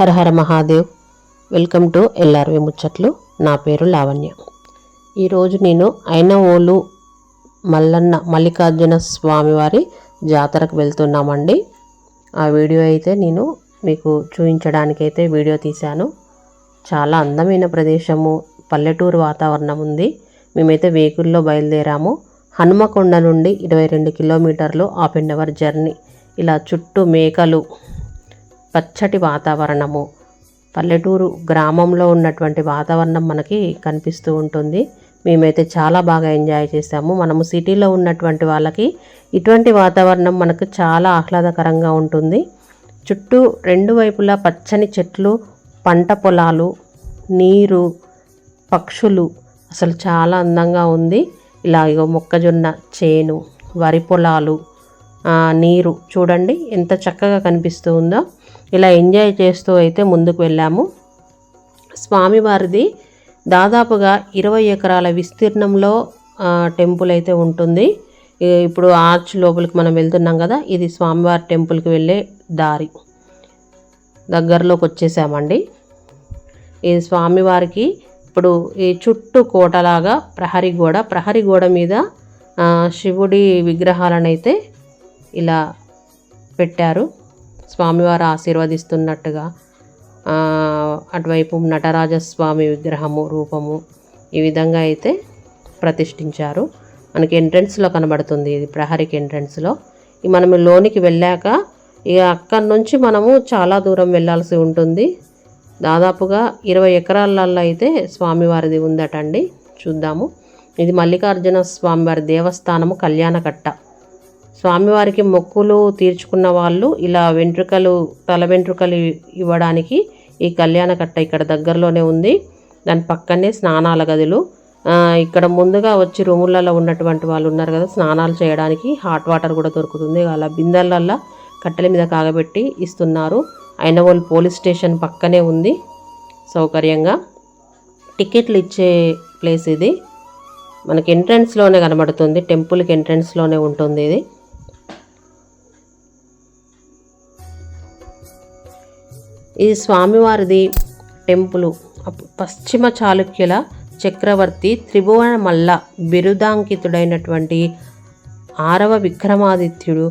Harahara Mahadev. Welcome to LRV ముచ్చట్లు. నా పేరు లావణ్య. ఈరోజు నేను ఐనవోలు మల్లన్న మల్లికార్జున స్వామివారి జాతరకు వెళ్తున్నామండి. ఆ వీడియో అయితే నేను మీకు చూపించడానికైతే వీడియో తీశాను. చాలా అందమైన ప్రదేశము పల్లెటూరు వాతావరణం ఉంది. మేమైతే వెహికల్లో బయలుదేరాము. హనుమకొండ నుండి ఇరవై రెండు కిలోమీటర్లు ఆఫ్ అన్ అవర్ జర్నీ. ఇలా చుట్టూ మేకలు పచ్చటి వాతావరణము. పల్లెటూరు గ్రామంలో ఉన్నటువంటి వాతావరణం మనకి కనిపిస్తూ ఉంటుంది. మేమైతే చాలా బాగా ఎంజాయ్ చేసాము మనము సిటీలో ఉన్నటువంటి వాళ్ళకి ఇటువంటి వాతావరణం మనకు చాలా ఆహ్లాదకరంగా ఉంటుంది. చుట్టూ రెండు వైపులా పచ్చని చెట్లు పంట పొలాలు నీరు పక్షులు అసలు చాలా అందంగా ఉంది. ఇలా ఇగో మొక్కజొన్న చేను వరి పొలాలు నీరు చూడండి ఎంత చక్కగా కనిపిస్తూ ఉందో. ఇలా ఎంజాయ్ చేస్తూ అయితే ముందుకు వెళ్ళాము. స్వామివారిది దాదాపుగా ఇరవై ఎకరాల విస్తీర్ణంలో టెంపుల్ అయితే ఉంటుంది. ఇప్పుడు ఆర్చ్ లోపలికి మనం వెళ్తున్నాం కదా ఇది స్వామివారి టెంపుల్కి వెళ్ళే దారి. దగ్గరలోకి వచ్చేసామండి. ఈ స్వామివారికి ఇప్పుడు ఈ చుట్టూ కోటలాగా ప్రహరీ గోడ ప్రహరీ గోడ మీద శివుడి విగ్రహాలను అయితే ఇలా పెట్టారు. స్వామివారు ఆశీర్వదిస్తున్నట్టుగా అటువైపు నటరాజస్వామి విగ్రహము రూపము ఈ విధంగా అయితే ప్రతిష్ఠించారు. మనకి ఎంట్రన్స్లో కనబడుతుంది ఇది ప్రహరికి ఎంట్రన్స్లో ఈ మనం లోనికి వెళ్ళాక ఇక అక్కడి నుంచి మనము చాలా దూరం వెళ్ళాల్సి ఉంటుంది. దాదాపుగా ఇరవై ఎకరాలలో అయితే స్వామివారిది ఉందటండి. చూద్దాము. ఇది మల్లికార్జున స్వామివారి దేవస్థానము కళ్యాణకట్ట. స్వామివారికి మొక్కులు తీర్చుకున్న వాళ్ళు ఇలా వెంట్రుకలు తల వెంట్రుకలు ఇవ్వడానికి ఈ కళ్యాణ కట్ట ఇక్కడ దగ్గరలోనే ఉంది. దాని పక్కనే స్నానాల గదులు. ఇక్కడ ముందుగా వచ్చి రూములలో ఉన్నటువంటి వాళ్ళు ఉన్నారు కదా స్నానాలు చేయడానికి హాట్ వాటర్ కూడా దొరుకుతుంది. అలా బిందెలల్లో కట్టెల మీద కాగబెట్టి ఇస్తున్నారు. అయినవోల్ పోలీస్ స్టేషన్ పక్కనే ఉంది సౌకర్యంగా. టికెట్లు ఇచ్చే ప్లేస్ ఇది. మనకి ఎంట్రన్స్లోనే కనబడుతుంది టెంపుల్కి ఎంట్రన్స్లోనే ఉంటుంది ఇది. ఇది స్వామివారిది టెంపులు. పశ్చిమ చాళుక్యుల చక్రవర్తి త్రిభువన మల్ల బిరుదాంకితుడైనటువంటి ఆరవ విక్రమాదిత్యుడు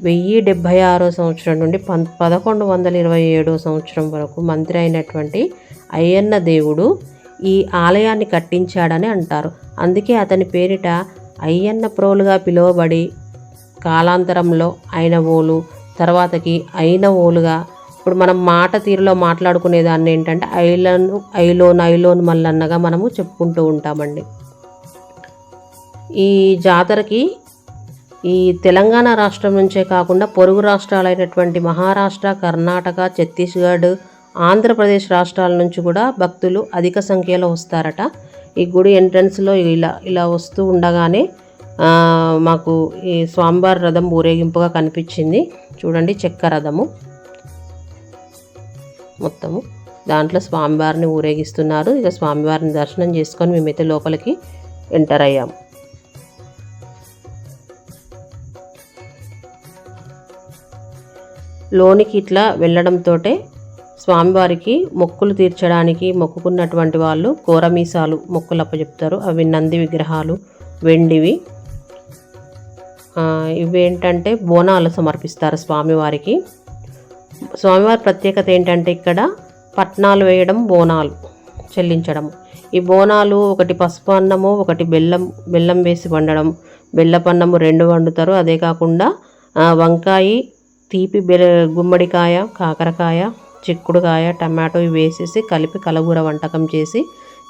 వెయ్యి డెబ్భై ఆరో సంవత్సరం నుండి పం పదకొండు వందల ఇరవై ఏడో సంవత్సరం వరకు మంత్రి అయినటువంటి అయ్యన్న దేవుడు ఈ ఆలయాన్ని కట్టించాడని అంటారు. అందుకే అతని పేరిట అయ్యన్న ప్రోలుగా పిలువబడి కాలాంతరంలో అయినవోలు తర్వాతకి అయినవోలుగా ఇప్పుడు మనం మాట తీరులో మాట్లాడుకునే దాన్ని ఏంటంటే ఐలన్ ఐలోన్ ఐలోన్ మల్లన్నగా మనము చెప్పుకుంటూ ఉంటామండి. ఈ జాతరకి ఈ తెలంగాణ రాష్ట్రం నుంచే కాకుండా పొరుగు రాష్ట్రాలైనటువంటి మహారాష్ట్ర కర్ణాటక ఛత్తీస్గఢ్ ఆంధ్రప్రదేశ్ రాష్ట్రాల నుంచి కూడా భక్తులు అధిక సంఖ్యలో వస్తారట. ఈ గుడి ఎంట్రన్స్లో ఇలా ఇలా వస్తూ ఉండగానే మాకు ఈ స్వామివారి రథం ఊరేగింపుగా కనిపించింది. చూడండి చెక్క రథము. మొత్తము. దాంట్లో స్వామివారిని ఊరేగిస్తున్నారు. ఇక స్వామివారిని దర్శనం చేసుకొని మేమైతే లోపలికి ఎంటర్ అయ్యాము. లోనికి ఇట్లా వెళ్ళడంతో స్వామివారికి మొక్కులు తీర్చడానికి మొక్కుకున్నటువంటి వాళ్ళు కోరమీసాలు మొక్కులు అప్పచెప్తారు. అవి నంది విగ్రహాలు వెండివి. ఇవేంటంటే ఇవి ఏంటంటే బోనాలు సమర్పిస్తారు స్వామివారికి. స్వామివారి ప్రత్యేకత ఏంటంటే ఇక్కడ పట్నాలు వేయడం బోనాలు చెల్లించడం. ఈ బోనాలు ఒకటి పసుపు అన్నము ఒకటి బెల్లం బెల్లం వేసి వండడం. బెల్లపన్నము రెండు వండుతారు. అదే కాకుండా వంకాయ తీపి బె గుమ్మడికాయ కాకరకాయ చిక్కుడుకాయ టమాటో ఇవి వేసేసి కలిపి కలగూర వంటకం చేసి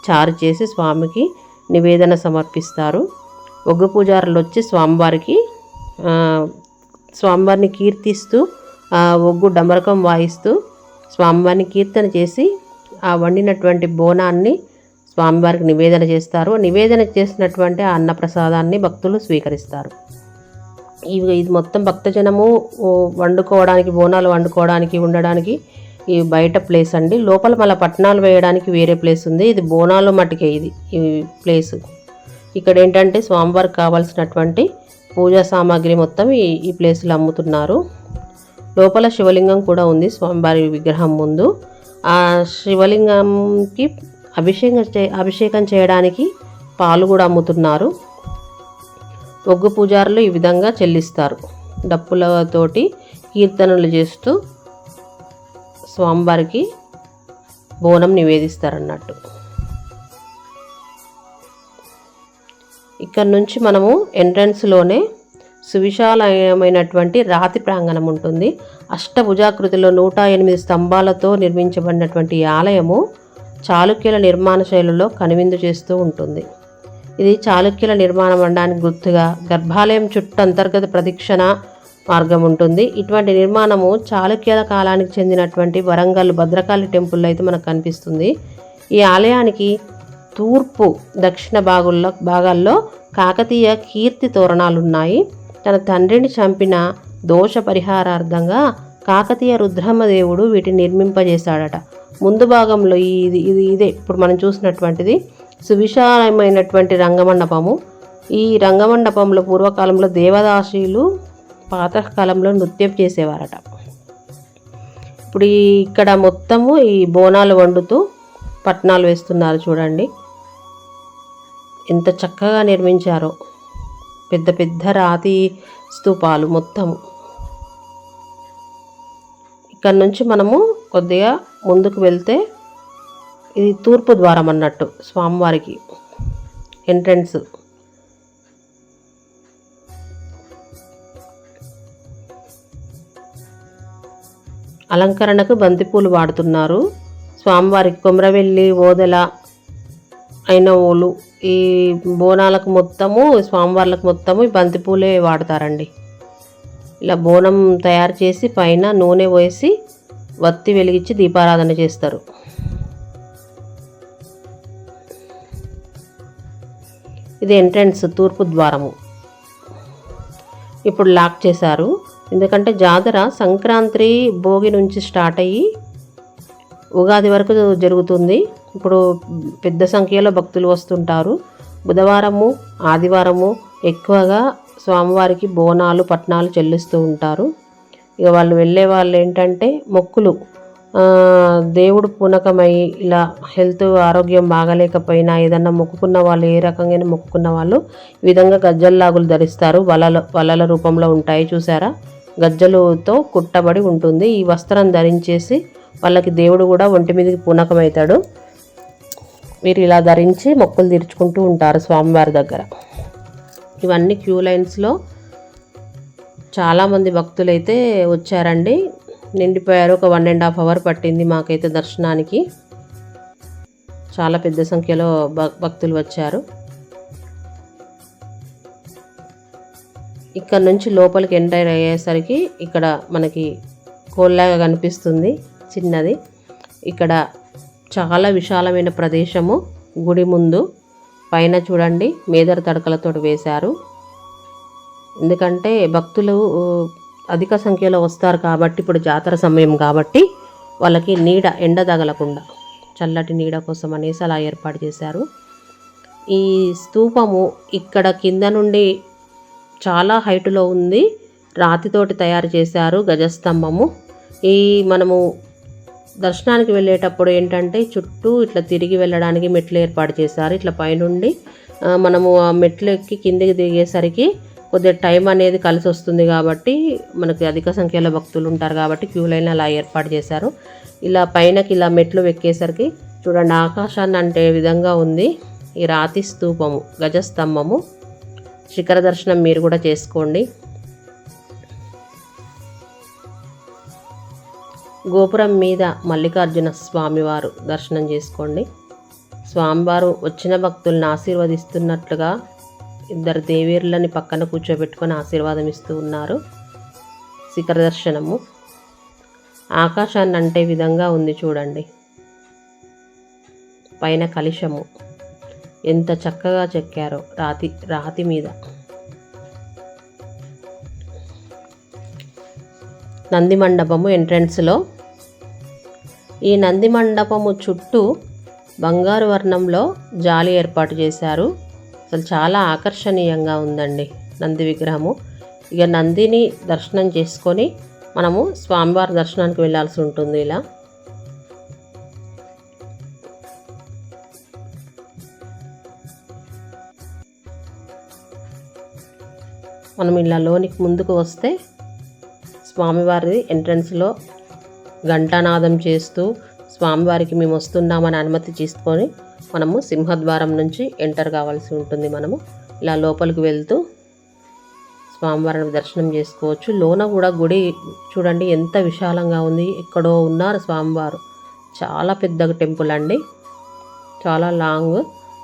చారు చేసి స్వామికి నివేదన సమర్పిస్తారు. ఒగ్గు పూజారులు వచ్చి స్వామివారికి స్వామివారిని కీర్తిస్తూ ఒగ్గు డమరకం వాయిస్తూ స్వామివారిని కీర్తన చేసి ఆ వండినటువంటి బోనాన్ని స్వామివారికి నివేదన చేస్తారు. నివేదన చేసినటువంటి ఆ అన్నప్రసాదాన్ని భక్తులు స్వీకరిస్తారు. ఇవి ఇది మొత్తం భక్తజనము వండుకోవడానికి బోనాలు వండుకోవడానికి ఉండడానికి ఈ బయట ప్లేస్ అండి. లోపల మళ్ళీ పట్టణాలు వేయడానికి వేరే ప్లేస్ ఉంది. ఇది బోనాలు మటుకే ఇది ఈ ప్లేస్. ఇక్కడ ఏంటంటే స్వామివారికి కావాల్సినటువంటి పూజా సామాగ్రి మొత్తం ఈ ఈ ప్లేస్లో అమ్ముతున్నారు. లోపల శివలింగం కూడా ఉంది స్వామివారి విగ్రహం ముందు. ఆ శివలింగంకి అభిషేకం చే అభిషేకం చేయడానికి పాలు కూడా అమ్ముతున్నారు. ఒగ్గు పూజారులు ఈ విధంగా చెల్లిస్తారు. డప్పులతోటి కీర్తనలు చేస్తూ స్వామివారికి బోనం నివేదిస్తారన్నట్టు. ఇక్కడ నుంచి మనము ఎంట్రన్స్లోనే సువిశాలమైనటువంటి రాతి ప్రాంగణం ఉంటుంది. అష్టభుజాకృతిలో నూట ఎనిమిది స్తంభాలతో నిర్మించబడినటువంటి ఈ ఆలయము చాళుక్యుల నిర్మాణ శైలిలో కనువిందు చేస్తూ ఉంటుంది. ఇది చాళుక్యుల నిర్మాణం అనడానికి గుర్తుగా గర్భాలయం చుట్టూ అంతర్గత ప్రదక్షిణ మార్గం ఉంటుంది. ఇటువంటి నిర్మాణము చాళుక్యుల కాలానికి చెందినటువంటి వరంగల్ భద్రకాళి టెంపుల్లో అయితే మనకు కనిపిస్తుంది. ఈ ఆలయానికి తూర్పు దక్షిణ భాగుల్లో భాగాల్లో కాకతీయ కీర్తి తోరణాలు ఉన్నాయి. తన తండ్రిని చంపిన దోష పరిహారార్థంగా కాకతీయ రుద్రమ్మదేవుడు వీటిని నిర్మింపజేశాడట. ముందు భాగంలో ఇది ఇది ఇదే. ఇప్పుడు మనం చూసినటువంటిది సువిశాలమైనటువంటి రంగమండపము. ఈ రంగమండపంలో పూర్వకాలంలో దేవదాసీలు పాతకాలంలో నృత్యం చేసేవారట. ఇప్పుడు ఇక్కడ మొత్తము ఈ బోనాలు వండుతూ పట్నాలు వేస్తున్నారు చూడండి. ఎంత చక్కగా నిర్మించారో. పెద్ద పెద్ద రాతి స్తూపాలు మొత్తం ఇక్కడ నుంచి మనము కొద్దిగా ముందుకు వెళ్తే ఇది తూర్పు ద్వారం అన్నట్టు స్వామివారికి ఎంట్రన్స్. అలంకరణకు బంతిపూలు వాడుతున్నారు. స్వామివారికి కొమరవెల్లి ఓదెల అయిన ఓలు ఈ బోనాలకు మొత్తము స్వామివార్లకు మొత్తము ఈ బంతిపూలే వాడతారండి. ఇలా బోనం తయారు చేసి పైన నూనె పోసి వత్తి వెలిగించి దీపారాధన చేస్తారు. ఇది ఎంట్రన్స్ తూర్పు ద్వారము. ఇప్పుడు లాక్ చేశారు. ఎందుకంటే జాతర సంక్రాంతి భోగి నుంచి స్టార్ట్ అయ్యి ఉగాది వరకు జరుగుతుంది. ఇప్పుడు పెద్ద సంఖ్యలో భక్తులు వస్తుంటారు. బుధవారము ఆదివారము ఎక్కువగా స్వామివారికి బోనాలు పట్నాలు చెల్లిస్తూ ఉంటారు. ఇక వాళ్ళు వెళ్ళే వాళ్ళు ఏంటంటే మొక్కులు. దేవుడు పూనకమై ఇలా హెల్త్ ఆరోగ్యం బాగలేకపోయినా ఏదన్నా మొక్కుకున్న వాళ్ళు ఏ రకంగా మొక్కుకున్న వాళ్ళు ఈ విధంగా గజ్జల్లాగులు ధరిస్తారు. వలల వలల రూపంలో ఉంటాయి చూసారా? గజ్జలతో కుట్టబడి ఉంటుంది. ఈ వస్త్రం ధరించేసి వాళ్ళకి దేవుడు కూడా ఒంటి మీదకి పూనకమవుతాడు. వీరు ఇలా ధరించి మొక్కులు తీర్చుకుంటూ ఉంటారు స్వామివారి దగ్గర. ఇవన్నీ క్యూ లైన్స్లో చాలామంది భక్తులైతే వచ్చారండి. నిండిపోయారు. ఒక వన్ అండ్ హాఫ్ అవర్ పట్టింది మాకైతే దర్శనానికి. చాలా పెద్ద సంఖ్యలో భక్తులు వచ్చారు. ఇక్కడ నుంచి లోపలికి ఎంటర్ అయ్యేసరికి ఇక్కడ మనకి కోల్లాగా కనిపిస్తుంది. చిన్నది. ఇక్కడ చాలా విశాలమైన ప్రదేశము. గుడి ముందు పైన చూడండి మేదర తడకలతో వేశారు. ఎందుకంటే భక్తులు అధిక సంఖ్యలో వస్తారు కాబట్టి ఇప్పుడు జాతర సమయం కాబట్టి వాళ్ళకి నీడ ఎండ తగలకుండా చల్లటి నీడ కోసం అనేసి అలా ఏర్పాటు చేశారు. ఈ స్తూపము ఇక్కడ కింద నుండి చాలా హైటులో ఉంది. రాతితోటి తయారు చేశారు గజస్తంభము. ఈ మనము దర్శనానికి వెళ్ళేటప్పుడు ఏంటంటే చుట్టూ ఇట్లా తిరిగి వెళ్ళడానికి మెట్లు ఏర్పాటు చేశారు. ఇట్లా పైనుండి మనము ఆ మెట్లు ఎక్కి కిందికి దిగేసరికి కొద్దిగా టైం అనేది కలిసి వస్తుంది కాబట్టి మనకి అధిక సంఖ్యలో భక్తులు ఉంటారు కాబట్టి క్యూ లైన్ అలా ఏర్పాటు చేశారు. ఇలా పైనకి ఇలా మెట్లు ఎక్కేసరికి చూడండి ఆకాశాన్ని అంటే విధంగా ఉంది. ఈ రాతి స్తూపము గజస్తంభము. శిఖర దర్శనం మీరు కూడా చేసుకోండి. గోపురం మీద మల్లికార్జున స్వామివారు దర్శనం చేసుకోండి. స్వామివారు వచ్చిన భక్తులను ఆశీర్వదిస్తున్నట్లుగా ఇద్దరు దేవీరులని పక్కన కూర్చోబెట్టుకొని ఆశీర్వాదం ఇస్తూ ఉన్నారు. శిఖర దర్శనము. ఆకాశాన్ని అంటే విధంగా ఉంది చూడండి. పైన కలుషము. ఎంత చక్కగా చెక్కారో రాతి రాతి మీద. నంది మండపము ఎంట్రన్స్లో ఈ నంది మండపము చుట్టూ బంగారు వర్ణంలో జాలి ఏర్పాటు చేశారు. అసలు చాలా ఆకర్షణీయంగా ఉందండి నంది విగ్రహము. ఇక నందిని దర్శనం చేసుకొని మనము స్వామివారి దర్శనానికి వెళ్ళాల్సి ఉంటుంది ఇలా. మనం ఇలా లోనికి ముందుకు వస్తే స్వామివారి ఎంట్రన్స్లో ఘంటానాదం చేస్తూ స్వామివారికి మేము వస్తున్నామని అనుమతి తీసుకొని మనము సింహద్వారం నుంచి ఎంటర్ కావాల్సి ఉంటుంది మనము. ఇలా లోపలికి వెళ్తూ స్వామివారిని దర్శనం చేసుకోవచ్చు. లోన కూడా గుడి చూడండి ఎంత విశాలంగా ఉంది. ఎక్కడో ఉన్నారు స్వామివారు. చాలా పెద్ద టెంపుల్ అండి. చాలా లాంగ్.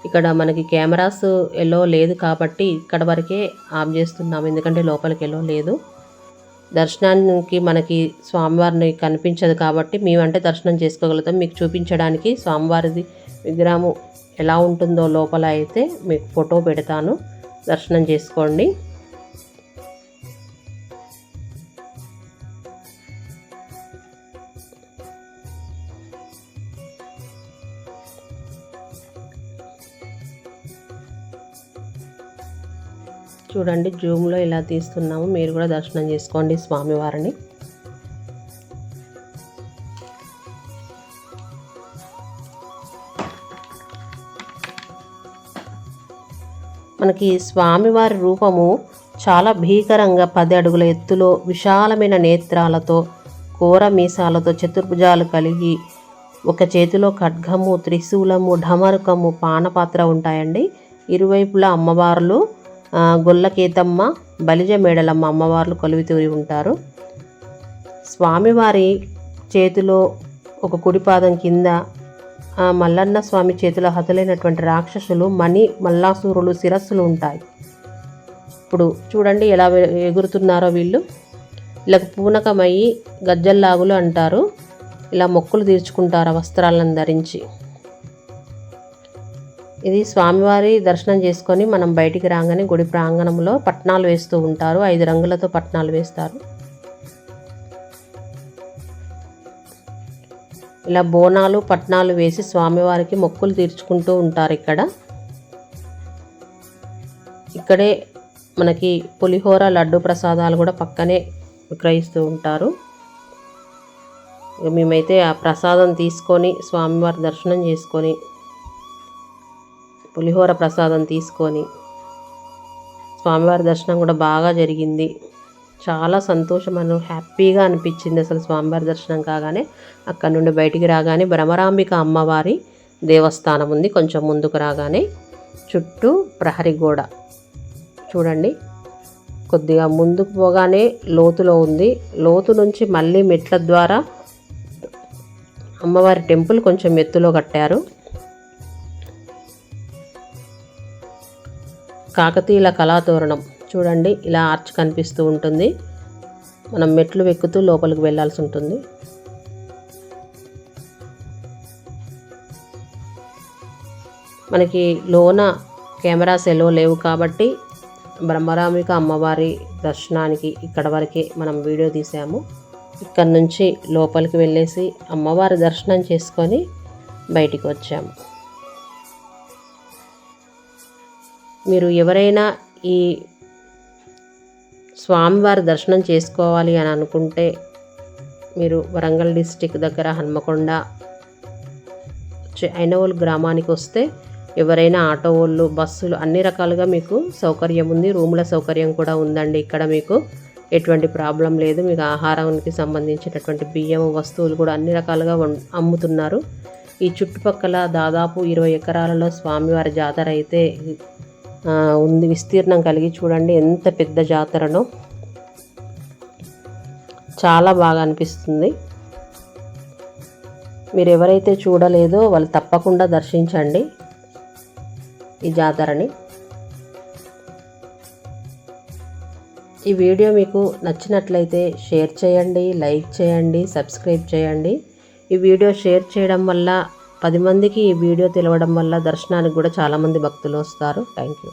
ఇక్కడ మనకి కెమెరాస్ ఎలో లేదు కాబట్టి ఇక్కడ వరకే ఆఫ్ చేస్తున్నాము. ఎందుకంటే లోపలికి ఎలో లేదు. దర్శనానికి మనకి స్వామివారిని కనిపించదు కాబట్టి మేమంటే దర్శనం చేసుకోగలుగుతాం. మీకు చూపించడానికి స్వామివారిది విగ్రహము ఎలా ఉంటుందో లోపల అయితే మీకు ఫోటో పెడతాను. దర్శనం చేసుకోండి. చూడండి జూమ్లో ఇలా తీస్తున్నాము. మీరు కూడా దర్శనం చేసుకోండి స్వామివారిని మనకి స్వామివారి రూపము చాలా భీకరంగా పది అడుగుల ఎత్తులో విశాలమైన నేత్రాలతో కూర మీసాలతో చతుర్భుజాలు కలిగి ఒక చేతిలో ఖడ్గము త్రిశూలము ఢమరుకము పానపాత్ర ఉంటాయండి. ఇరువైపులా అమ్మవార్లు గొల్లకేతమ్మ బలిజ మేడలమ్మ అమ్మవార్లు కొలువితూరి ఉంటారు. స్వామివారి చేతిలో ఒక కుడిపాదం కింద మల్లన్న స్వామి చేతిలో హతులైనటువంటి రాక్షసులు మణి మల్లాసూరులు శిరస్సులు ఉంటాయి. ఇప్పుడు చూడండి ఎలా ఎగురుతున్నారో వీళ్ళు. ఇలా పూనకమయ్యి గజ్జల్లాగులు అంటారు. ఇలా మొక్కులు తీర్చుకుంటారు వస్త్రాలను ధరించి. ఇది స్వామివారి దర్శనం చేసుకొని మనం బయటికి రాగానే గుడి ప్రాంగణంలో పట్నాలు వేస్తూ ఉంటారు. ఐదు రంగులతో పట్నాలు వేస్తారు. ఇలా బోనాలు పట్నాలు వేసి స్వామివారికి మొక్కులు తీర్చుకుంటూ ఉంటారు ఇక్కడ. ఇక్కడే మనకి పులిహోర లడ్డు ప్రసాదాలు కూడా పక్కనే విక్రయిస్తూ ఉంటారు. మేమైతే ఆ ప్రసాదం తీసుకొని స్వామివారి దర్శనం చేసుకొని పులిహోర ప్రసాదం తీసుకొని స్వామివారి దర్శనం కూడా బాగా జరిగింది. చాలా సంతోషం హ్యాపీగా అనిపించింది అసలు స్వామివారి దర్శనం కాగానే. అక్కడ నుండి బయటికి రాగానే భ్రమరాంబిక అమ్మవారి దేవస్థానం ఉంది కొంచెం ముందుకు రాగానే. చుట్టూ ప్రహరి గోడ. చూడండి కొద్దిగా ముందుకు పోగానే లోతులో ఉంది. లోతు నుంచి మళ్ళీ మెట్ల ద్వారా అమ్మవారి టెంపుల్ కొంచెం ఎత్తులో కట్టారు. కాకతీయుల కళాతోరణం. చూడండి ఇలా ఆర్చ్ కనిపిస్తూ ఉంటుంది. మనం మెట్లు ఎక్కుతూ లోపలికి వెళ్ళాల్సి ఉంటుంది. మనకి లోన కెమెరాస్ ఎలో లేవు కాబట్టి బ్రహ్మరామిక అమ్మవారి దర్శనానికి ఇక్కడ వరకే మనం వీడియో తీసాము. ఇక్కడ నుంచి లోపలికి వెళ్ళేసి అమ్మవారి దర్శనం చేసుకొని బయటికి వచ్చాము. మీరు ఎవరైనా ఈ స్వామివారి దర్శనం చేసుకోవాలి అని అనుకుంటే మీరు వరంగల్ డిస్టిక్ దగ్గర హన్మకొండ ఐనవోలు గ్రామానికి వస్తే ఎవరైనా ఆటో వాళ్ళు బస్సులు అన్ని రకాలుగా మీకు సౌకర్యం ఉంది. రూముల సౌకర్యం కూడా ఉందండి. ఇక్కడ మీకు ఎటువంటి ప్రాబ్లం లేదు. మీకు ఆహారానికి సంబంధించినటువంటి బియ్యం వస్తువులు కూడా అన్ని రకాలుగా అమ్ముతున్నారు. ఈ చుట్టుపక్కల దాదాపు ఇరవై ఎకరాలలో స్వామివారి జాతర అయితే ఉంది. విస్తీర్ణం కలిగి చూడండి. ఎంత పెద్ద జాతరనో. చాలా బాగా అనిపిస్తుంది. మీరు ఎవరైతే చూడలేదో వాళ్ళు తప్పకుండా దర్శించండి ఈ జాతరని. ఈ వీడియో మీకు నచ్చినట్లయితే షేర్ చేయండి లైక్ చేయండి సబ్స్క్రైబ్ చేయండి. ఈ వీడియో షేర్ చేయడం వల్ల పది మందికి ఈ వీడియో తెలవడం వల్ల దర్శనానికి కూడా చాలామంది భక్తులు వస్తారు. Thank you